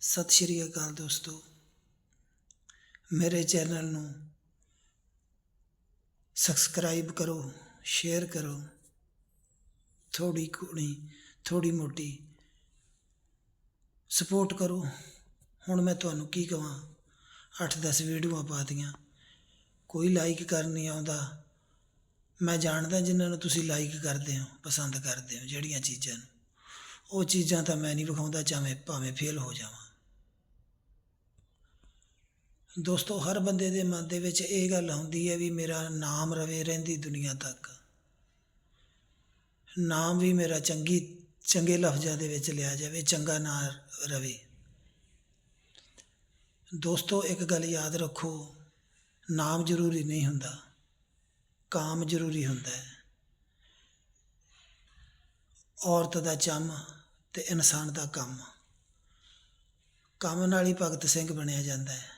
ਸਤਿ ਸ਼੍ਰੀ ਅਕਾਲ ਦੋਸਤੋ। ਮੇਰੇ ਚੈਨਲ ਨੂੰ ਸਬਸਕ੍ਰਾਈਬ ਕਰੋ ਸ਼ੇਅਰ ਕਰੋ। ਥੋੜੀ ਕੁਣੀ ਥੋੜੀ ਮੋਟੀ ਸਪੋਰਟ ਕਰੋ। ਹੁਣ ਮੈਂ ਤੁਹਾਨੂੰ ਕੀ ਕਹਾਂ 8-10 ਵੀਡੀਓਆਂ ਪਾਤੀਆਂ ਕੋਈ ਲਾਈਕ ਕਰਨ ਨਹੀਂ ਆਉਂਦਾ। ਮੈਂ ਜਾਣਦਾ ਜਿਨ੍ਹਾਂ ਨੂੰ ਤੁਸੀਂ ਲਾਈਕ ਕਰਦੇ ਹੋ, ਪਸੰਦ ਕਰਦੇ ਹੋ, ਜਿਹੜੀਆਂ ਚੀਜ਼ਾਂ ਨੂੰ। ਉਹ ਚੀਜ਼ਾਂ ਤਾਂ ਮੈਂ ਨਹੀਂ ਵਿਖਾਉਂਦਾ, ਚਾਹੇ ਭਾਵੇਂ ਫੇਲ ਹੋ ਜਾਵਾਂ। ਦੋਸਤੋ, ਹਰ ਬੰਦੇ ਦੇ ਮਨ ਦੇ ਵਿੱਚ ਇਹ ਗੱਲ ਆਉਂਦੀ ਹੈ ਵੀ ਮੇਰਾ ਨਾਮ ਰਵੇ ਰਹਿੰਦੀ ਦੁਨੀਆ ਤੱਕ। ਨਾਮ ਵੀ ਮੇਰਾ ਚੰਗੀ, ਚੰਗੇ ਲਫ਼ਜ਼ਾਂ ਦੇ ਵਿੱਚ ਲਿਆ ਜਾਵੇ, ਚੰਗਾ ਨਾਂ ਰਵੇ। ਦੋਸਤੋ, ਇੱਕ ਗੱਲ ਯਾਦ ਰੱਖੋ, ਨਾਮ ਜ਼ਰੂਰੀ ਨਹੀਂ ਹੁੰਦਾ, ਕਾਮ ਜ਼ਰੂਰੀ ਹੁੰਦਾ ਹੈ। ਔਰਤ ਦਾ ਚੰਮ ਤੇ ਇਨਸਾਨ ਦਾ ਕੰਮ। ਕੰਮ ਨਾਲ ਹੀ ਭਗਤ ਸਿੰਘ ਬਣਿਆ ਜਾਂਦਾ ਹੈ।